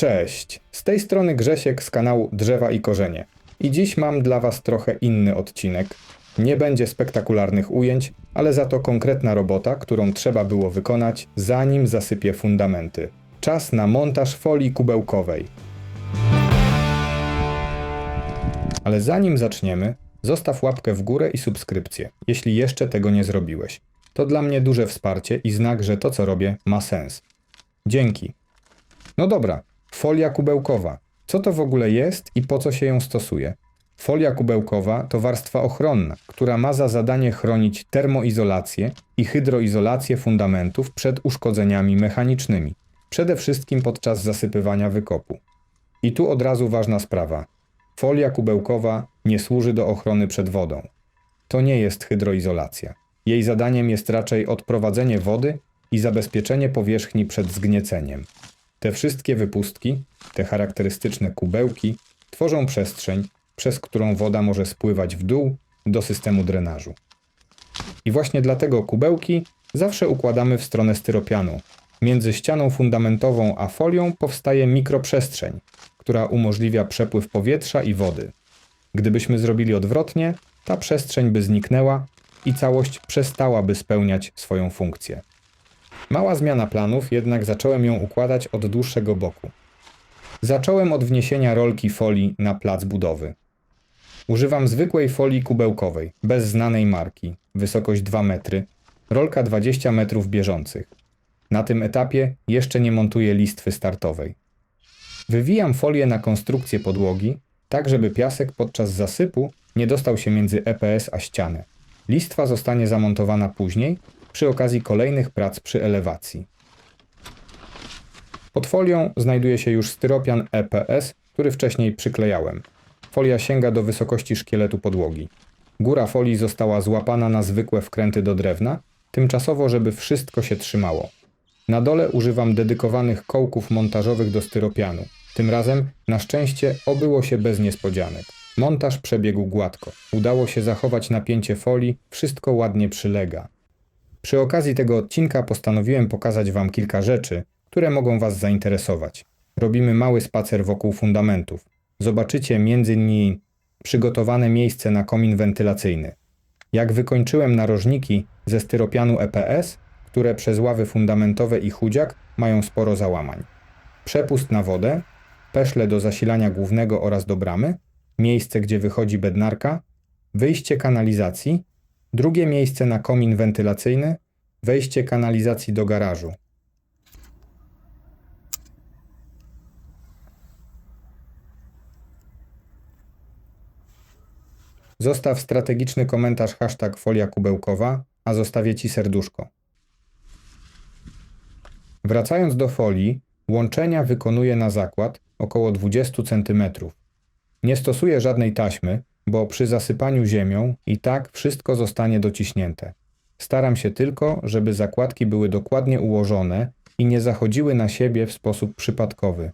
Cześć, z tej strony Grzesiek z kanału Drzewa i Korzenie. I dziś mam dla Was trochę inny odcinek. Nie będzie spektakularnych ujęć, ale za to konkretna robota, którą trzeba było wykonać, zanim zasypię fundamenty. Czas na montaż folii kubełkowej. Ale zanim zaczniemy, zostaw łapkę w górę i subskrypcję, jeśli jeszcze tego nie zrobiłeś. To dla mnie duże wsparcie i znak, że to co robię ma sens. Dzięki. No dobra, folia kubełkowa. Co to w ogóle jest i po co się ją stosuje? Folia kubełkowa to warstwa ochronna, która ma za zadanie chronić termoizolację i hydroizolację fundamentów przed uszkodzeniami mechanicznymi, przede wszystkim podczas zasypywania wykopu. I tu od razu ważna sprawa. Folia kubełkowa nie służy do ochrony przed wodą. To nie jest hydroizolacja. Jej zadaniem jest raczej odprowadzenie wody i zabezpieczenie powierzchni przed zgnieceniem. Te wszystkie wypustki, te charakterystyczne kubełki, tworzą przestrzeń, przez którą woda może spływać w dół do systemu drenażu. I właśnie dlatego kubełki zawsze układamy w stronę styropianu. Między ścianą fundamentową a folią powstaje mikroprzestrzeń, która umożliwia przepływ powietrza i wody. Gdybyśmy zrobili odwrotnie, ta przestrzeń by zniknęła i całość przestałaby spełniać swoją funkcję. Mała zmiana planów, jednak zacząłem ją układać od dłuższego boku. Zacząłem od wniesienia rolki folii na plac budowy. Używam zwykłej folii kubełkowej, bez znanej marki, wysokość 2 metry, rolka 20 metrów bieżących. Na tym etapie jeszcze nie montuję listwy startowej. Wywijam folię na konstrukcję podłogi, tak żeby piasek podczas zasypu nie dostał się między EPS a ścianę. Listwa zostanie zamontowana później, przy okazji kolejnych prac przy elewacji. Pod folią znajduje się już styropian EPS, który wcześniej przyklejałem. Folia sięga do wysokości szkieletu podłogi. Góra folii została złapana na zwykłe wkręty do drewna, tymczasowo, żeby wszystko się trzymało. Na dole używam dedykowanych kołków montażowych do styropianu. Tym razem, na szczęście, obyło się bez niespodzianek. Montaż przebiegł gładko. Udało się zachować napięcie folii, wszystko ładnie przylega. Przy okazji tego odcinka postanowiłem pokazać Wam kilka rzeczy, które mogą Was zainteresować. Robimy mały spacer wokół fundamentów. Zobaczycie m.in. przygotowane miejsce na komin wentylacyjny. Jak wykończyłem narożniki ze styropianu EPS, które przez ławy fundamentowe i chudziak mają sporo załamań. Przepust na wodę, peszle do zasilania głównego oraz do bramy, miejsce gdzie wychodzi bednarka, wyjście kanalizacji, drugie miejsce na komin wentylacyjny, wejście kanalizacji do garażu. Zostaw strategiczny komentarz hashtag folia kubełkowa, a zostawię Ci serduszko. Wracając do folii, łączenia wykonuję na zakład około 20 cm. Nie stosuję żadnej taśmy, bo przy zasypaniu ziemią i tak wszystko zostanie dociśnięte. Staram się tylko, żeby zakładki były dokładnie ułożone i nie zachodziły na siebie w sposób przypadkowy.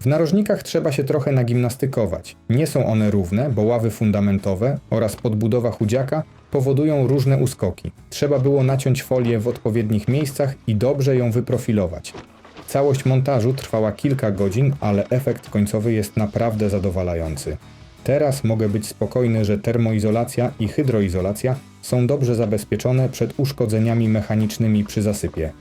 W narożnikach trzeba się trochę nagimnastykować. Nie są one równe, bo ławy fundamentowe oraz podbudowa chudziaka powodują różne uskoki. Trzeba było naciąć folię w odpowiednich miejscach i dobrze ją wyprofilować. Całość montażu trwała kilka godzin, ale efekt końcowy jest naprawdę zadowalający. Teraz mogę być spokojny, że termoizolacja i hydroizolacja są dobrze zabezpieczone przed uszkodzeniami mechanicznymi przy zasypie.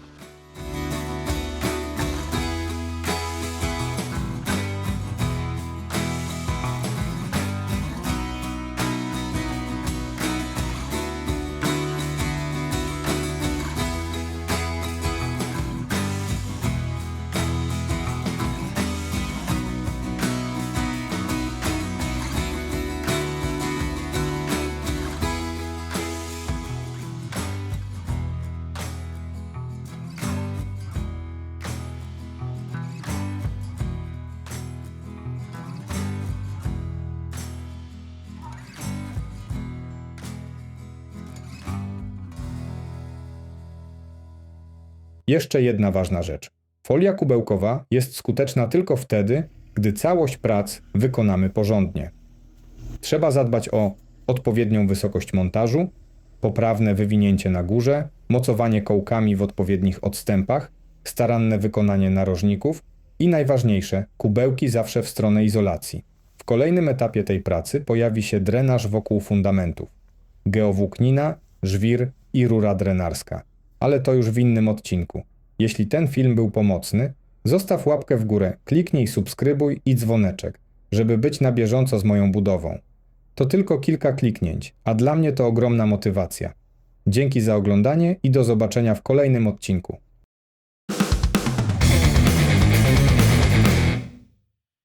Jeszcze jedna ważna rzecz. Folia kubełkowa jest skuteczna tylko wtedy, gdy całość prac wykonamy porządnie. Trzeba zadbać o odpowiednią wysokość montażu, poprawne wywinięcie na górze, mocowanie kołkami w odpowiednich odstępach, staranne wykonanie narożników i najważniejsze, kubełki zawsze w stronę izolacji. W kolejnym etapie tej pracy pojawi się drenaż wokół fundamentów. Geowłóknina, żwir i rura drenarska. Ale to już w innym odcinku. Jeśli ten film był pomocny, zostaw łapkę w górę, kliknij subskrybuj i dzwoneczek, żeby być na bieżąco z moją budową. To tylko kilka kliknięć, a dla mnie to ogromna motywacja. Dzięki za oglądanie i do zobaczenia w kolejnym odcinku.